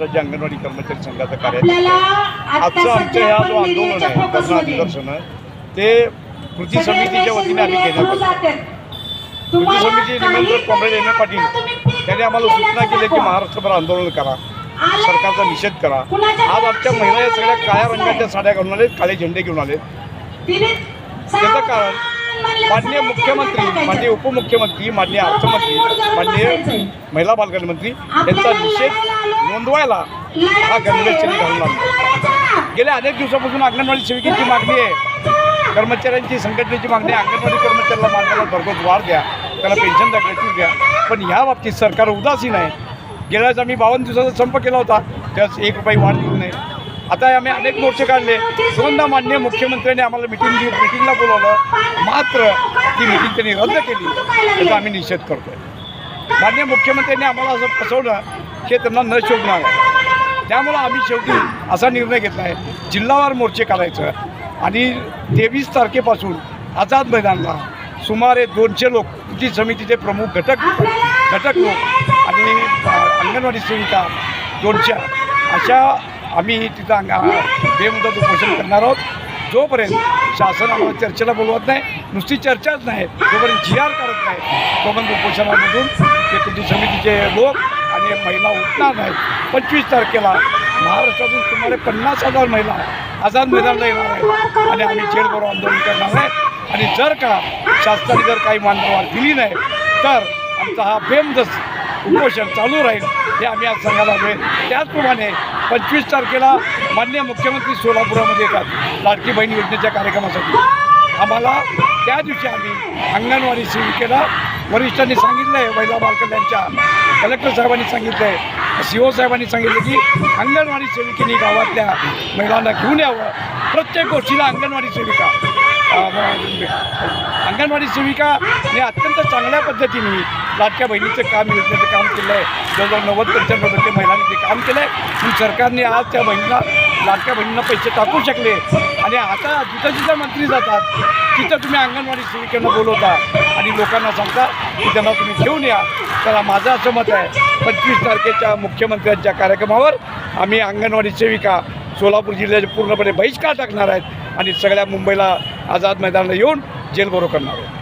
राज्य अंगणवाडी कर्मचारी संघाचं कार्य आपल्याला आजचं आमचं ह्या जो आंदोलन आहे धरणा निदर्शन ते कृती समितीच्या वतीने आम्ही घेण्यात आलं कृती समिती निमंत्रण कॉम्रेड एम ए पाटील त्यांनी आम्हाला सूचना केली की महाराष्ट्रभर आंदोलन करा सरकारचा निषेध करा. आज आमच्या महिला या सगळ्या काळ्या रंगाच्या साड्या घालून आले काळे झेंडे घेऊन आले त्याचं कारण माननीय मुख्यमंत्री माननीय उपमुख्यमंत्री माननीय अर्थमंत्री माननीय महिला बालकल्याण मंत्री यांचा निषेध नोंदवायला हा गणवेशनी घालून आणला गेल्या अनेक दिवसापासून अंगणवाडी सेविकेची मागणी आहे. कर्मचाऱ्यांची संघटनेची मागणी आहे. अंगणवाडी कर्मचाऱ्याला मानण्याला भरघोस वाढ द्या. त्याला पेन्शन द्या ग्रॅच्युटी द्या. पण ह्या बाबतीत सरकार उदासीन आहे. गेल्या वेळेस आम्ही बावन्न दिवसाचा संप केला होता. त्यास एक रुपये वाढ आता आम्ही अनेक मोर्चे काढले. दोनदा माननीय मुख्यमंत्र्यांनी आम्हाला मिटिंग मिटिंगला बोलवलं. मात्र ती मिटिंग त्यांनी रद्द केली. त्याचा आम्ही निषेध करतोय. माननीय मुख्यमंत्र्यांनी आम्हाला असं फसवलं की त्यांना न शोधणार आहे. त्यामुळं आम्ही शेवटी असा निर्णय घेतला आहे. जिल्हावार मोर्चे काढायचं. आणि तेवीस तारखेपासून आझाद मैदानला सुमारे दोनशे लोक कृती समितीचे प्रमुख घटक घटक लोक आणि अंगणवाडी सेविका दोनशे. अशा आम्ही तिथं अंगा बेमुदत उपोषण करणार आहोत. जोपर्यंत शासन आम्हाला चर्चेला बोलवत नाही नुसती चर्चाच नाही जोपर्यंत जी आर करत नाही तोपर्यंत उपोषणामधून ते कृती समितीचे लोक आणि महिला उठणार नाहीत पंचवीस तारखेला महाराष्ट्रातून सुमारे पन्नास हजार महिला आझाद मैदानला येणार आहेत. आणि आम्ही जेलभरो आंदोलन करणार नाही आणि जर का शासनाने जर काही मान्यवर दिली नाही तर आमचा हा बेमदस उपोषण चालू राहील. हे आम्ही आज सांगायला हवे त्याचप्रमाणे पंचवीस तारखेला मान्य मुख्यमंत्री सोलापुरामध्ये येतात. लाडकी बहीण योजनेच्या कार्यक्रमासाठी. आम्हाला त्या दिवशी आम्ही अंगणवाडी सेविकेला वरिष्ठांनी सांगितलं आहे महिला बालकल्याणच्या कलेक्टर साहेबांनी सांगितलं आहे सी ओ साहेबांनी सांगितलं की अंगणवाडी सेविकेने गावातल्या महिलांना घेऊन यावं. प्रत्येक गोष्टीला अंगणवाडी सेविका. अंगणवाडी सेविका हे अत्यंत चांगल्या पद्धतीने लाडक्या बहिणीचं काम योजनेचं काम केलं आहे जवळजवळ नव्वद पंच्याण्णव टक्के महिलांनी ते काम केलं आहे म्हणून सरकारने आज त्या बहिणीला लाडक्या बहिणींना पैसे टाकू शकले. आणि आता जिथं जिथं मंत्री जातात तिथं तुम्ही अंगणवाडी सेविकांना बोलवता आणि लोकांना सांगता की त्यांना तुम्ही घेऊन या. तर माझं असं मत आहे. पंचवीस तारखेच्या मुख्यमंत्र्यांच्या कार्यक्रमावर आम्ही अंगणवाडी सेविका सोलापूर जिल्ह्याचे पूर्णपणे बहिष्कार टाकणार आहेत. आणि सगळ्या मुंबईला आझाद मैदानाला येऊन जेलबरो करणार आहे.